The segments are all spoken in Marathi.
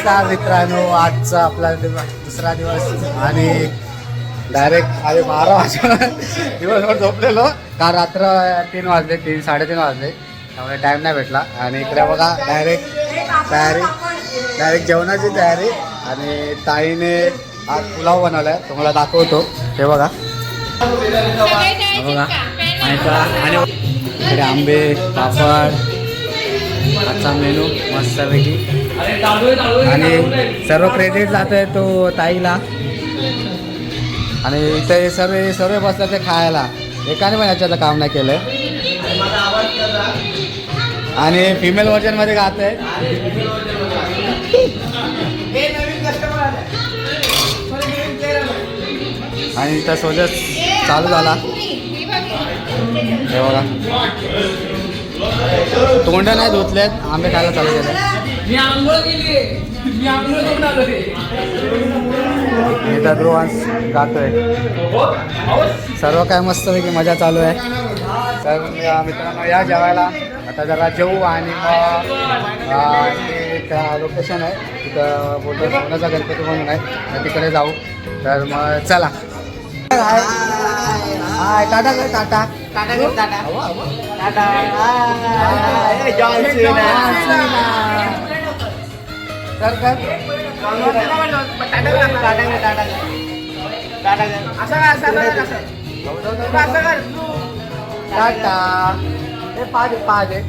नमस्कार मित्रांनो आजचा आपला दुसरा दिवस आणि डायरेक्ट आधी बारा वाजता दिवसभर झोपलेलो. का रात्र तीन वाजले तीन साडेतीन वाजले. त्यामुळे टाईम नाही भेटला. आणि इकडे बघा डायरेक्ट तयारी डायरेक्ट जेवणाची तयारी. आणि ताईने आज पुलाव बनवलाय. तुम्हाला दाखवतो. हे बघा. बघा. आणि का- आणि इकडे आंबे पापड आजचा मेनू मस्तपैकी. आणि सर्व क्रेडिट जात आहे तो ताईला. आणि इथे सर्व सर्व बसतात ते खायला. एकाने पण याच्याचं काम नाही केलं आणि फिमेल व्हर्जनमध्ये गात आहे आणि इथं सोजत चालू झाला. हे बघा. तोंड नाही धुतलेत आंबे खायला चालू केले. ध्रुवांश गातोय सर्व काय मस्तपैकी मजा चालू आहे. तर मित्रांनो या जेवायला आता जरा जेवू आणि मग लोकेशन आहे. तिथं बोलतो सोन्याचा गणपती म्हणून आहे. तिकडे जाऊ. तर मग चला. हाय टाटा कर टाटा. टाटा कर tata. Tata. Hi, John Cena. कर कर टाटा कर टाटा कर. टाटा कर. टाटा कर असं कर असं कर. असं असं कर. टाटा. हे पाच पाच आहे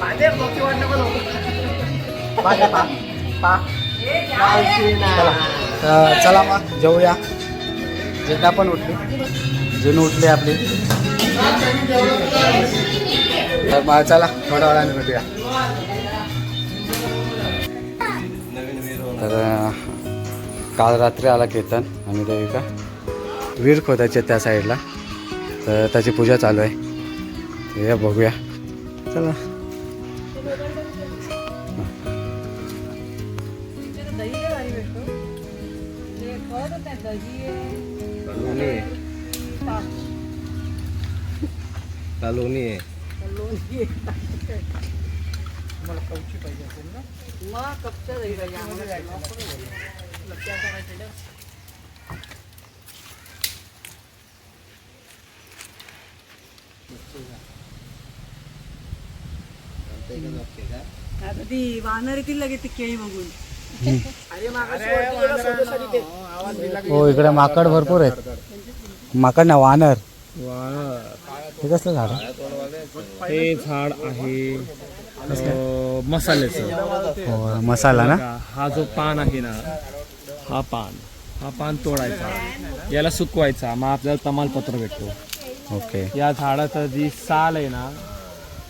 माझे मोठी वाट नको नको. पाच आहे, पा. पा चला मग जेवूया जिद्दा पण उठली. जुनं उठले आपली. तर मग चला थोड्या वेळाने भेटूया. तर काल रात्री आला केतन आणि ते का वीर खोदायचे त्या साईडला. तर त्याची पूजा चालू आहे. या बघूया. चला. कालोनी आहे आता ती वाहणार येतील लगेच ती केळी बघून हो इकडे माकड भरपूर आहेत. माकड ना वानर. हे कसलं झाड? हे झाड आहे मसाल्याचं. हो मसाला ना? हा जो पान आहे ना हा पान हा पान तोडायचा. याला सुकवायचा मग आपल्याला तमालपत्र भेटतो. ओके. या झाडाचं जी साल आहे ना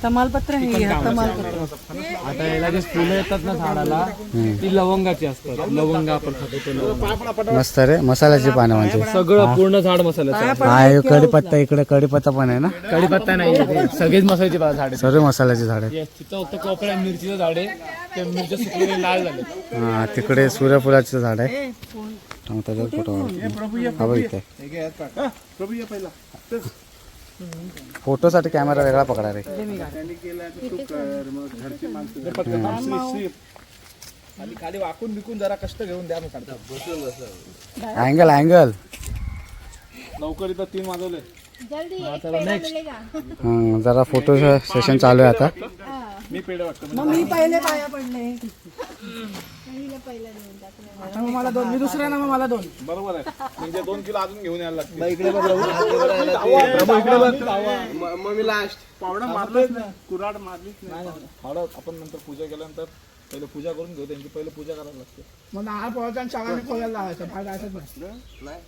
तमालपत्र हे तमालपत्र. आहे. आता याला जे फुलं येतात ना झाडाला ती लवंगाची असतात. लवंग आपण खातो ते लवंग. मस्त रे मसाल्याची पानं म्हणजे. सगळं पूर्ण झाड मसाल्याचं. आहे. हा हे कढीपत्ता इकडे कढीपत्ता पण आहे ना? कढीपत्ता नाही आहे. सगळेच मसाल्याचे झाड. आहे सर्व मसाल्याचे झाड आहेत. Yes, तिथं फक्त कोपऱ्यात मिरचीचं झाड आहे. ते मिरच्या सुकलेले लाल झाले. हा तिकडे सूर्यफुलाचं झाड आहे. थांब, त्याचा फोटो. हा बघ इथे. फोटोसाठी कॅमेरा वेगळा पकडा रे आणि खाली वाकून बिकून जरा कष्ट घेऊन द्या मी काढतो अँगल अँगल. लवकर इथं तीन वाजवले. हं, जरा फोटो सेशन चालू आहे आता. मी पेढे वाटतो मग मी पहिले पाया पडले. आता मग मला दोन मी दुसरा ना मग मला दोन. बरोबर आहे. म्हणजे दोन किलो अजून घेऊन यायला लागते मम्मी लास्ट पावडा मारलेच ना कुराड मारलीच नाही. हळद आपण नंतर पूजा केल्यानंतर पहिले पूजा करून घेऊ. त्यांची पहिले पूजा करायला लागते. मग नाळ पोहायचा आणि शाळाने खोलायला लावायचं. बाहेर जायचंच नाही.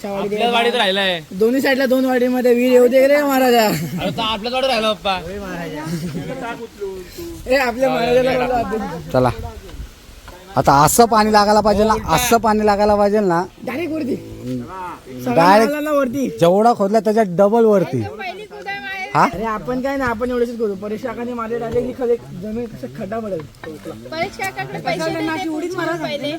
त्याच्या वाडीत वाडीत राहिलाय. दोन्ही साईडला दोन वाडीमध्ये वीर येऊ दे रे महाराजा. अरे तो आपल्याच वाडीत राहिला पप्पा. ए आपल्या महाराजाला आपण. चला. आता असं पाणी लागायला पाहिजे ना असं पाणी लागायला पाहिजे ना डायरेक्ट वरती. डायरेक्ट वरती. जेवढा खोदला त्याच्यात डबल वरती. हा? अरे आपण काय ना आपण एवढेच करू परीक्षकाने माझे डायरेक्टली खरे जमीन कसं खड्डा पडेल? पैसे देते उडीच मारा पहिले.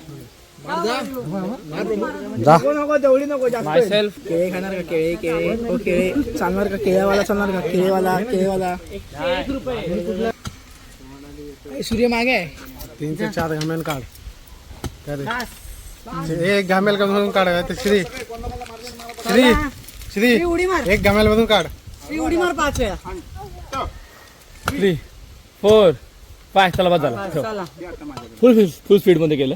जा. नको नको तेवढी नको जास्त Myself. केळे खाणार का? केळे केळे. हो केळे. चालणार का? केळेवाला चालणार का? केळेवाला केळेवाला. ए, सूर्य मागे आहे. तीन ते चार घामेल काढ. करे. एक घामेल मधून काढ. ते श्री. श्री. श्री. उडी मार. एक घामेल मधून काढ. उडी मार पाच वेळा. थ्री फोर फाय चला झाला. चला. फुल फुल स्पीडमध्ये केलं.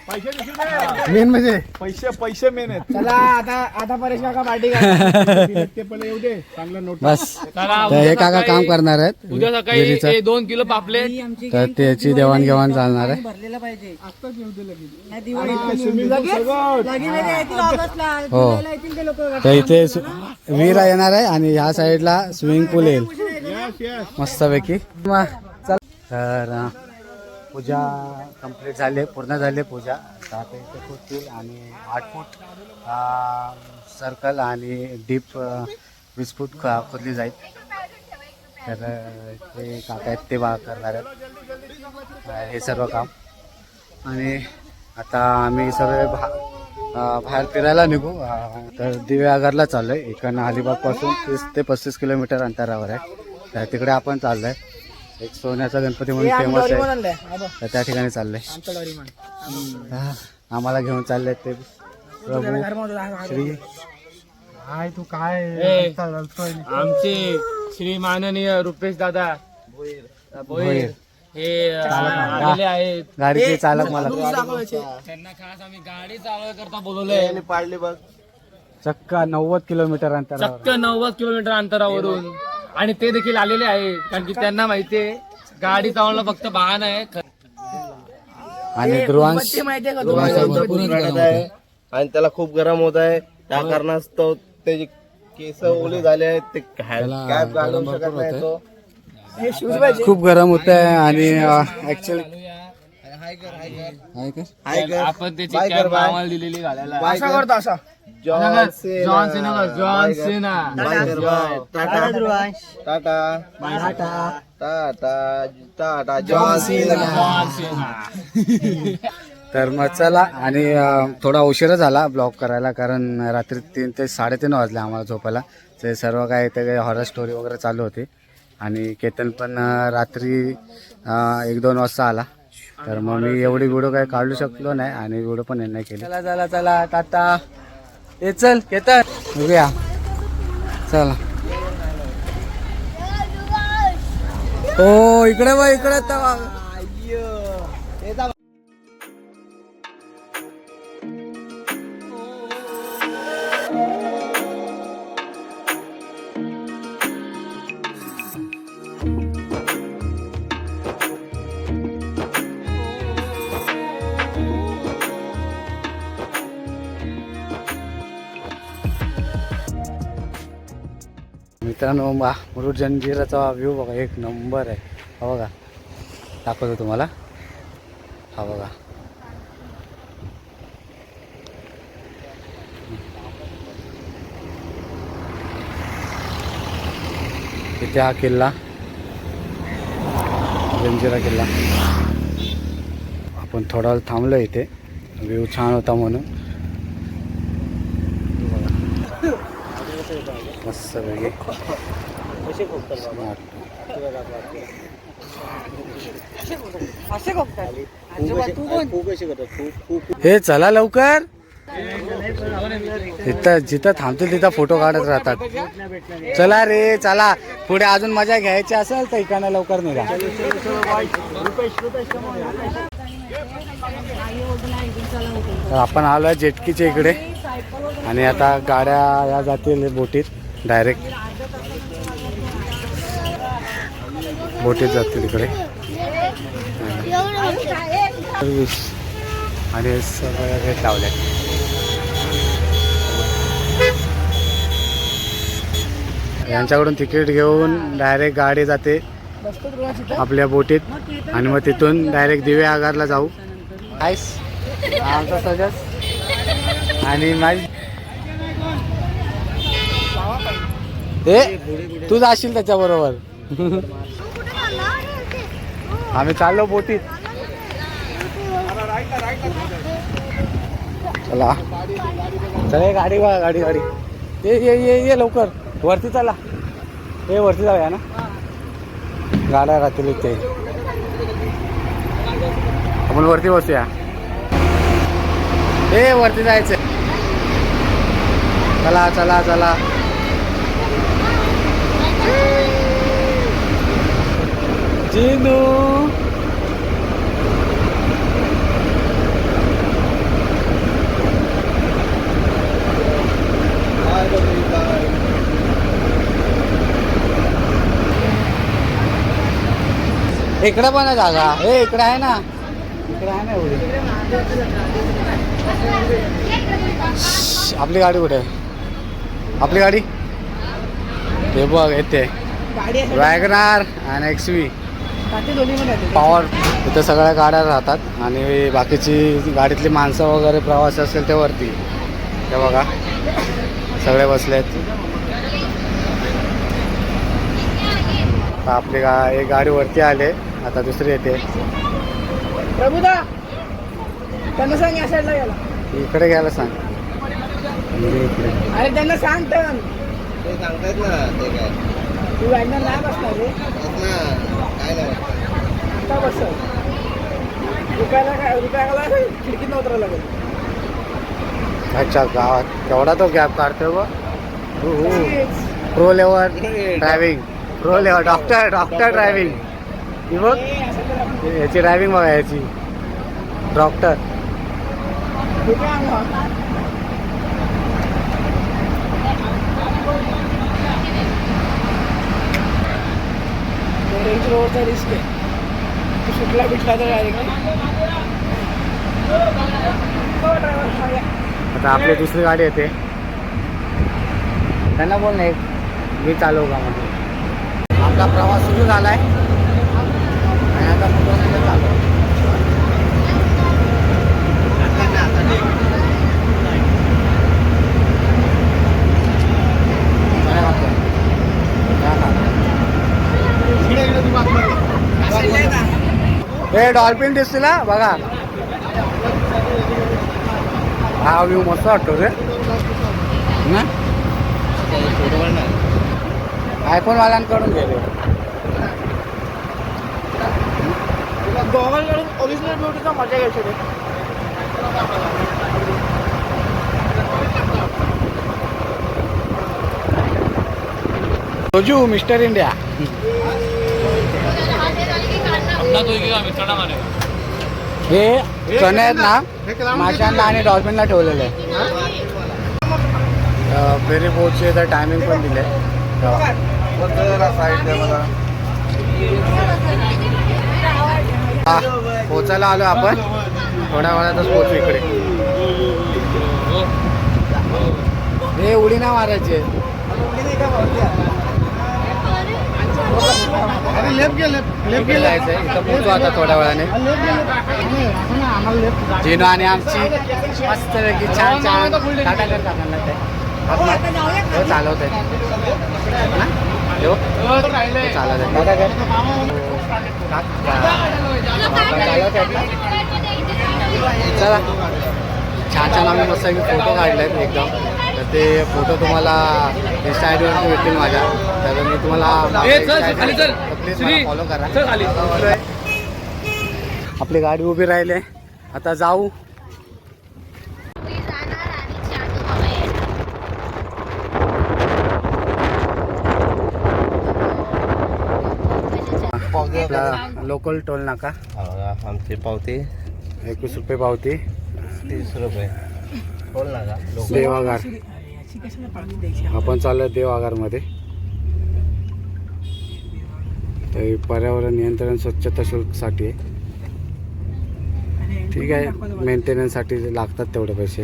मेन म्हणजे? चला आता आता परेश काका पार्टी करा ते पहिले येऊ दे. चांगलं नोट बस. तर हे काका काम करणार आहेत. उद्या सकाळी. हे दोन किलो पापलेट. तर त्याची देवाणघेवाण चालणार आहे. भरलेला पाहिजे हो. तर इथे विहिरा येणार आहे आणि ह्या साईडला स्विमिंग पूल येईल. मस्तपैकी. मग चल. तर पूजा कंप्लीट झाली पूर्ण झाली पूजा. दहा ते इथे खोदतील आणि आठ फूट सर्कल आणि डीप वीस फूट खोदली जाईल. तर ते काका आहेत ते बा करणार आहेत. हे सर्व काम. आणि आता आम्ही सर्व भा बाहेर फिरायला निघू. तर दिव्यागरला चाललो आहे इकडनं अलिबागपासून तीस ते पस्तीस किलोमीटर अंतरावर आहे. तर तिकडे आपण चाललो आहे एक सोन्याचा गणपती म्हणून फेमस आहे. तर त्या ठिकाणी चाललंय. आम्हाला घेऊन चालले ते. प्रभू श्री. काय तू काय आमचे श्री माननीय रुपेश दादा. भोईर हे आलेले आहेत. गाडीचे चालक मला. त्यांना खास आम्ही गाडी चालू करता बोलवलंय. चक्क नव्वद किलोमीटर अंतरावर. चक्क नव्वद किलोमीटर अंतरावरून. आणि ते देखील आलेले आहेत कारण की त्यांना माहितीये गाडी चालवणं फक्त वाहन आहे. आणि ध्रुवांश? आणि त्याला खूप गरम होत आहे. त्या कारणास्तव त्याचे केस ओले झाले आहेत ते कॅब घालू शकत नाही तो. हे शूज पाहिजे. खूप गरम होत आहे आणि आपण त्याची दिलेली घालायला. असा करतो असा. John John Cena John Cena tata tata tata tata John Cena John Cena तर मग चला आणि अं, थोडा उशीर झाला ब्लॉग करायला कारण रात्री तीन ते साडेतीन वाजले आम्हाला झोपायला. ते सर्व काय ते काही हॉरर स्टोरी वगैरे चालू होती. आणि केतन पण अं, रात्री अं, एक दोन वाजता आला. तर मग मी एवढी व्हिडिओ काय काढू शकलो नाही आणि व्हिडिओ पण नाही केली. चला चला चला टाटा. ये चल केतन. बघूया. चला. हो इकडे बघ इकडे मित्रांनो बा मुरुड जंजिराचा व्ह्यू बघा एक नंबर आहे. हा बघा दाखवतो तुम्हाला. हा बघा. इथे हा किल्ला जंजिरा किल्ला. आपण थोडा वेळ थांबलो इथे. व्ह्यू छान होता म्हणून. पैकी हे चला लवकर. तिथं जिथं थांबतील तिथं फोटो काढत राहतात. चला रे चला. पुढे अजून मजा घ्यायची असेल तर इकडनं लवकर निघा. आपण आलो आहे जेटकीच्या इकडे. आणि आता गाड्या या जातील बोटीत. डायरेक्ट बोटीत जातील इकडे. सर्विस आणि सगळ्या सगळं रेट लावल्या. यांच्याकडून तिकीट घेऊन डायरेक्ट गाडी जाते आपल्या बोटीत आणि मग तिथून डायरेक्ट दिवे आगारला जाऊ. आयस आमचा सजस आणि माझी हे तू जाशील त्याच्याबरोबर. आम्ही चाललो बोटीत. चला. चला ये गाडी बघा गाडी गाडी. ये ये ये ये लवकर. वरती चला. ये वरती जाऊया ना? गाड्या राहतील इथे. आपण वरती बसूया. ए वरती जायचं चला चला चला. जिनू। इकडे पण आहे जागा. ए इकडे आहे ना. इकडे आहे ना एवढी. आपली गाडी कुठे? आहे? आपली गाडी? हे बघ येते. वॅगनार आणि एक्स पॉवर इथं सगळ्या गाड्या राहतात आणि बाकीची गाडीतली माणसं वगैरे प्रवास असेल ते वरती. ते बघा सगळे बसले आहेत. आता आपली गा एक गाडी वरती आले आता दुसरी येते. प्रभुदा त्यांना सांग या साईडला गेला इकडे घ्यायला सांग. अरे त्यांना सांग तर ते सांगतायत ना ते काय. तू वॅगनर नाही बसणार रे. ना काय नाही आता बस. रुपयाला काय रुपयाला खिडकीत उतरावं लागेल. अच्छा गावात केवढा तो गॅप काढतोय बघ pro level driving pro level doctor doctor driving ही बघ. याची ड्रायव्हिंग बघा याची. डॉक्टर रेंज रोवरचा रिस्क आहे. तू सुटला बिटला तर डायरेक्ट आता आपली दुसरी गाडी येते. त्यांना बोल ना एक. मी चालवू का म्हणजे आपला प्रवास सुरू झाला आहे आणि आता मुंबईमध्ये चालू आहे. बरं वाटतं. या का? हे डॉल्फिन दिसतील हा बघा. हा व्ह्यू मस्त वाटतो रे. ना? आयफोन वाल्यांकडून गेले गॉगलकडून ओरिजिनल ब्युटीचा मजा घ्यायची रे. रोजू मिस्टर इंडिया. हे चणे आहेत ना माशांना आणि डॉल्फिनला ठेवलेले फेरी बोटचे तर टायमिंग पण दिले हा पोचायला आलो आपण. थोड्या वेळातच पोचू इकडे. हे उडी ना मारायचे. इथं आता थोड्या वेळाने. जिनो आणि आमची मस्त पैकी छान छान टाटा कर काकांना ते. हो चालवत आहे ना? हो? हो, चालवत आहे टाटा कर? चला. छान छान आम्ही मस्त आम्ही फोटो काढले आहेत एकदम. तर ते फोटो तुम्हाला इन्स्टा भेटतील माझ्या. तर मी तुम्हाला फॉलो करा. आपली गाडी उभी राहिले. आता जाऊ. लोकल टोल नाका. आमची पावती. एकवीस रुपये पावती. तीस रुपये बोल ना का देवागार आपण चाललो देवागारमध्ये तर हे पर्यावरण नियंत्रण स्वच्छता शुल्कसाठी आहे. ठीक आहे मेंटेनन्ससाठी लागतात तेवढे पैसे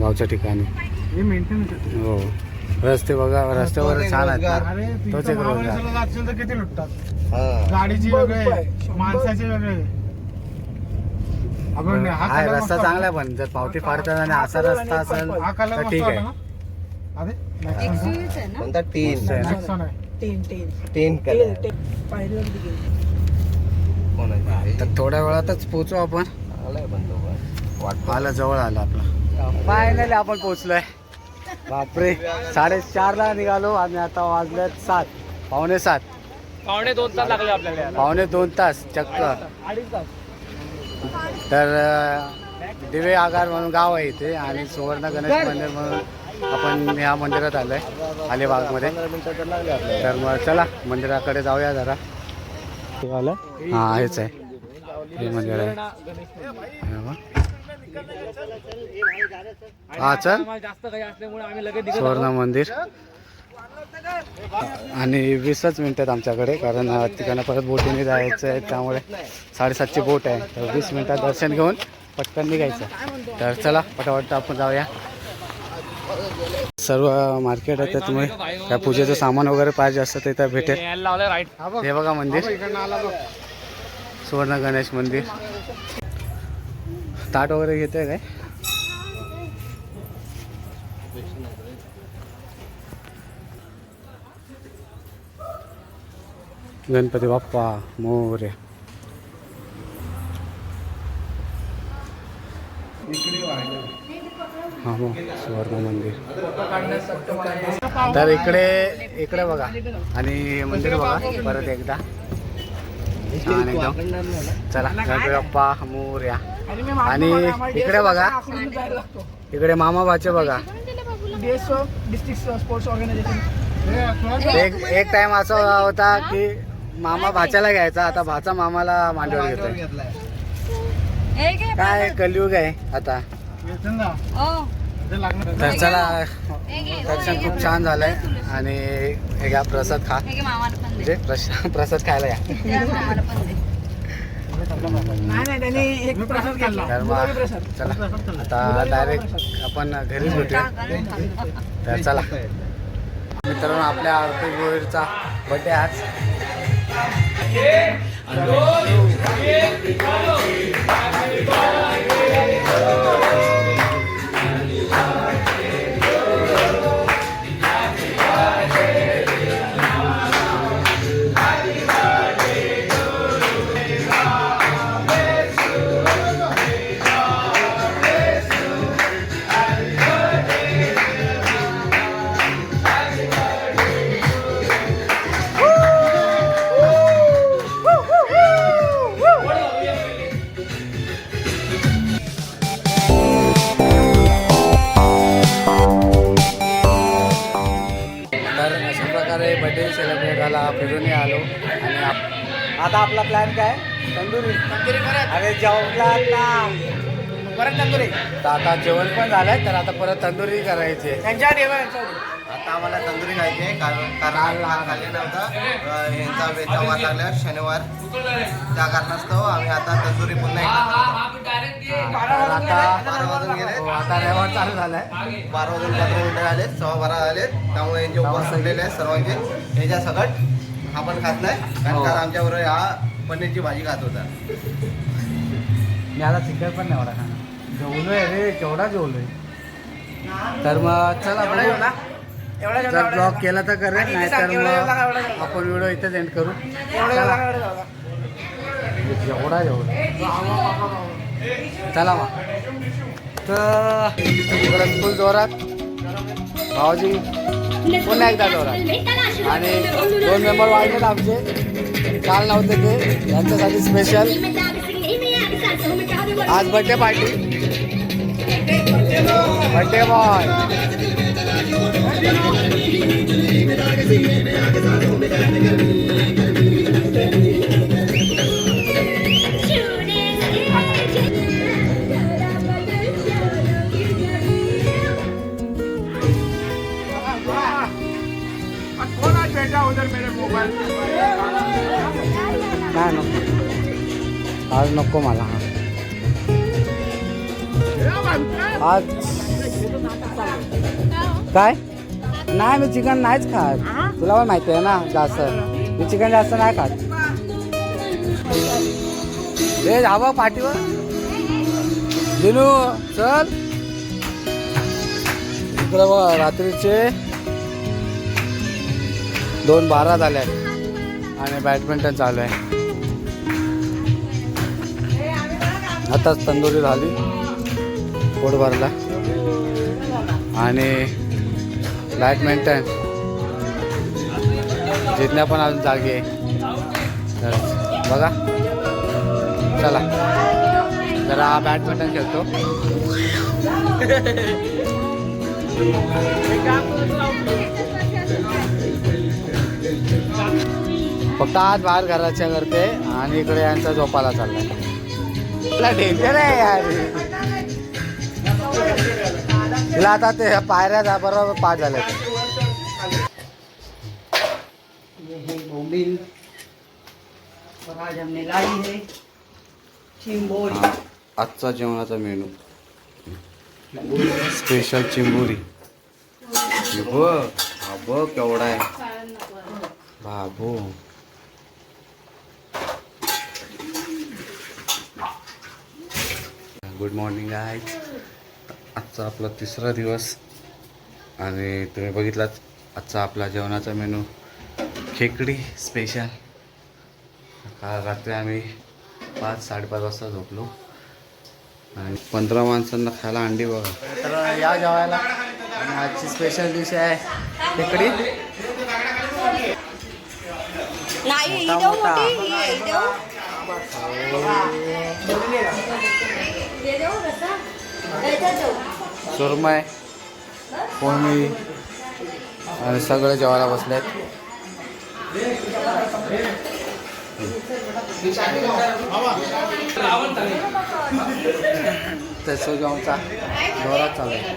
गावच्या ठिकाणी. हे मेंटेनन्स हो. रस्ते बघा रस्त्यावर छान आहेत तोच एक रोजगार. हा. गाडीची वेगळे माणसाचे वेगळे. हा रस्ता चांगला आहे पण जर पावती फाडतात आणि असा रस्ता असेल हा तर ठीक आहे? कोणता कलर. तर थोड्या वेळातच पोहोचू आपण. आलाय बंदोबस्त वाट आलं जवळ आलं आपलं. फायनली आपण पोहोचलोय बापरे. साडेचारला निघालो आणि आता वाजलेत सात. पावणे सात. पावणे दोन तास लागले आपल्याला. पावणे दोन तास चक्क. अडीच तास. तर दिवे आगार म्हणून गाव आहे इथे आणि सुवर्ण गणेश मंदिर म्हणून आपण ह्या मंदिरात आलोय अलिबागमध्ये तर मग चला मंदिराकडे जाऊया जरा. हा हेच आहे. हे मंदिर आहे. हे चल. सुवर्ण मंदिर. आणि वीसच मिनिटात आमच्याकडे कारण तिकडनं परत बोटीने जायचं आहे त्यामुळे साडेसातची बोट आहे. तर वीस मिनटात दर्शन घेऊन पटकन निघायचं. तर चला पटापट आपण जाऊया. सर्व मार्केट आहे त्यामुळे त्या पूजेचं सामान वगैरे पाहिजे असतं ते तर भेटेल. हे बघा मंदिर. सुवर्ण गणेश मंदिर. ताट वगैरे घेते काय? गणपती बाप्पा मोरे. हा मग सुवर्ण मंदिर. तर इकडे इकडे बघा. आणि मंदिर बघा परत एकदा. छान एकदम. चला गणपती बाप्पा मोर्या. आणि इकडे बघा. इकडे मामा भाचे बघा डिस्ट्रिक्ट स्पोर्ट्स ऑर्गनायझेशन एक एक टाइम असा होता की मामा भाच्याला घ्यायचा आता भाचा मामाला मांडीवर घेतोय. काय कलियुग आहे आता. येतं ना? ते लागणार तर चला दर्शन खूप छान झालंय. आणि हे घ्या प्रसाद खा. म्हणजे प्रसाद खायला या. नाही नाही त्यांनी एक प्रसाद घेतला. तर गुलाबी मग प्रसाद. चला. आता डायरेक्ट आपण घरीच भेटूया. तर चला. मित्रांनो आपल्या आरती गोळीचा बर्थडे आज. Again, again, again, again, again, आणि आप- आता आपला प्लॅन काय? तंदुरी. तंदुरी परत. अरे जेवला आता. परत तंदुरी. तर आता जेवण पण झालंय तर आता परत तंदुरी करायची आहे. त्यांच्या आता आम्हाला तंदुरी खायची आहे कारण कारण हा खाल्ले नव्हता अं, यांचा वेचा वार लागल्यावर शनिवार. त्या कारणास्तव आम्ही आता तंदुरी पुन्हा एकदा तर आता बारा वाजून गेले. हो, आता रविवार चालू झालाय. बारा वाजून पंधरा मिनिटं झाले सव्वा बारा झाले त्यामुळे यांचे उपवास संपलेले आहेत सर्वांचे. याच्या सकट आपण खात नाही कारण हो. काल आमच्याबरोबर हा पनीरची भाजी खात होता. मी आता चिकन पण नाही एवढा खाणार. जेवलोय रे केवढा जेवलोय? तर मग चला एवढा बघू. जेवला? एवढा जेवला जर एवढा ब्लॉग जेवला. केला तर करेल आणि नाही तर सांग, एवढा जेवला का, एवढा मग जेवला? आपण व्हिडिओ इथेच एंड करू. एवढा जेवला का, एवढा जेवला? एवढा जेवढा चला मग. तर इकडं फुल जोरात. भावाजी पुन्हा एकदा जोरात आणि दोन मेंबर वाढलेत आमचे. काल नव्हते ते. यांच्यासाठी स्पेशल आज बर्थडे पार्टी बर्थडे बॉय नाही नको? आज नको मला हा. आज काय? नाही मी चिकन नाहीच खात. तुला पण माहिती आहे ना जास्त. मी चिकन जास्त नाही खात. हे जावं पाठीवर. दिनू चल. रात्रीचे दोन बारा झाले आणि बॅडमिंटन चालू आहे. आताच तंदुरी झाली. पोट भरला. आणि बॅडमिंटन जितण्या पण अजून जागी आहे. तर बघा. चला. जरा बॅडमिंटन खेळतो. फक्त आज बाहेर घराच्या करते आणि इकडे यांचा झोपाला चाललाय. डेंजर आहे यार. तिला आता ते पायऱ्या जा बरोबर पाच झाल्या है आजचा जेवणाचा मेनू. स्पेशल चिंबोरी. केवढा आहे. बाबू. गुड मॉर्निंग आहे आजचा आपला तिसरा दिवस. आणि तुम्ही बघितलात आजचा आपला जेवणाचा मेनू खेकडी स्पेशल काल रात्री आम्ही पाच साडेपाच वाजता झोपलो. आणि पंधरा माणसांना खायला अंडी बघा. तर या जेवायला. आणि आजची स्पेशल डिश आहे खेकडी. नाही मोठा. मोठा. सुरमय कोळमी आणि सगळे जेवायला बसलेत. त्याचं जेवणचा जोरात चालू आहे.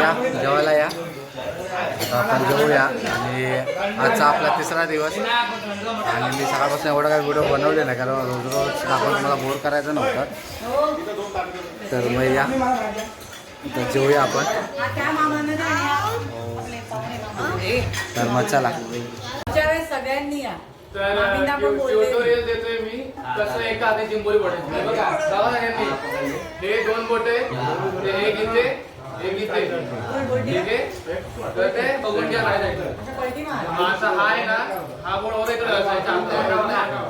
या जेवायला या. आपण जेवूया आणि आजचा आपला तिसरा दिवस. आणि मी सकाळपासून एवढा काही व्हिडिओ बनवले नाही कारण रोज रोज आपण मला बोर करायचं नव्हतं. तर मग या. तर जेवूया आपण. तर मग चला. सगळ्यांनी या. तर ट्युटोरियल देतोय मी. कसं एका हाती चिंबोरी पडायची हे बघा हे दोन बोटे ते एक इथे एक इथे ठीक आहे तर ते बघून घ्या काय जायचं हा हा आहे ना हा इकडे असायचा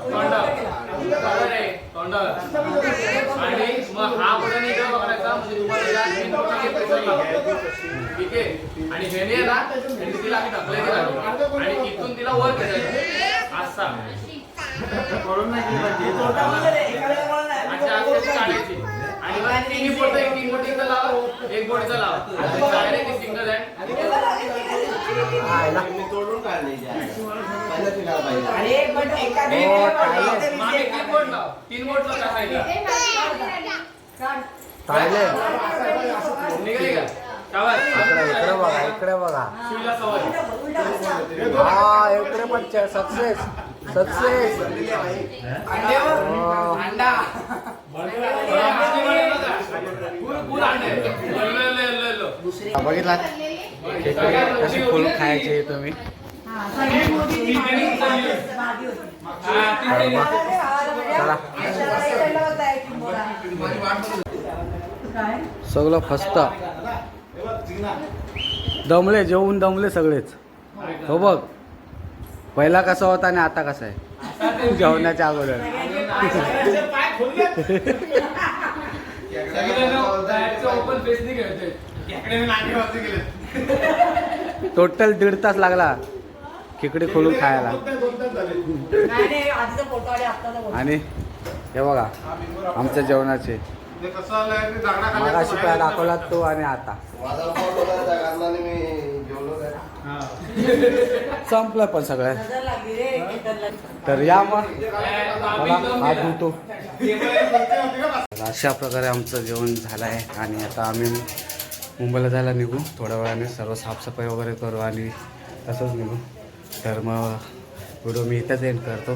तोंडावर आहे तोंडावर आणि मग हा इकडे पकडायचा म्हणजे तुम्हाला नाही. ठीक आहे? आणि ना तिला आम्ही ढकलायची लागली आणि इथून तिला वर खेळायचं असा. अच्छा अशी काढायची. आणि मग तिन्ही बोट एक तीन बोट इथं लावा एक लावा. डायरेक्ट सिंगल आहे तीन बोट लाव. तीन बोट लाव निघाली का. इकडे बघा इकडे बघा. हा. इकडे पण सक्सेस. सक्सेस फुल फुल अंडे लो लो लो लो बघितला कशी फुल खायचे तुम्ही? सगळं फस्त. दमले जेवून दमले सगळेच. हो बघ. पहिला कसा होता आणि आता कसा आहे? जेवणाच्या अगोदर. ओपन फेस नाही खेळतोय. टोटल दीड तास लागला. खेकडे खोलून खायला. आणि हे बघा आमच्या जेवणाचे. मागाशी काय दाखवला तो आणि आता. संपलं पण सगळं. तर या मग. मला हात धुतो तर अशा प्रकारे आमचं जेवण झालं आहे आणि आता आम्ही मुंबईला जायला निघू. थोड्या वेळाने सर्व साफसफाई वगैरे करू आणि तसंच निघू. तर मग व्हिडिओ मी इथंच एंड करतो.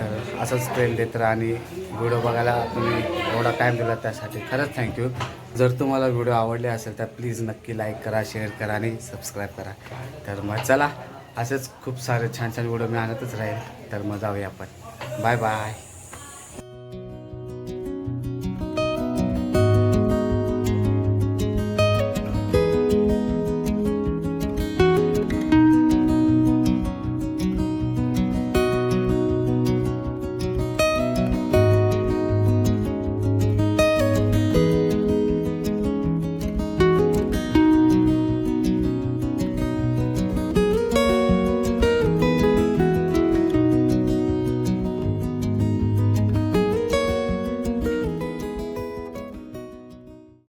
तर असंच ट्रेन देत राहा आणि व्हिडिओ बघायला तुम्ही एवढा टाईम दिला त्यासाठी खरंच थँक्यू जर तुम्हाला व्हिडिओ आवडले असेल तर प्लीज नक्की लाईक करा शेअर करा आणि सबस्क्राईब करा. तर मग चला असेच खूप सारे छान छान व्हिडिओ मी आणतच राहील. तर मग जाऊया आपण. Bye bye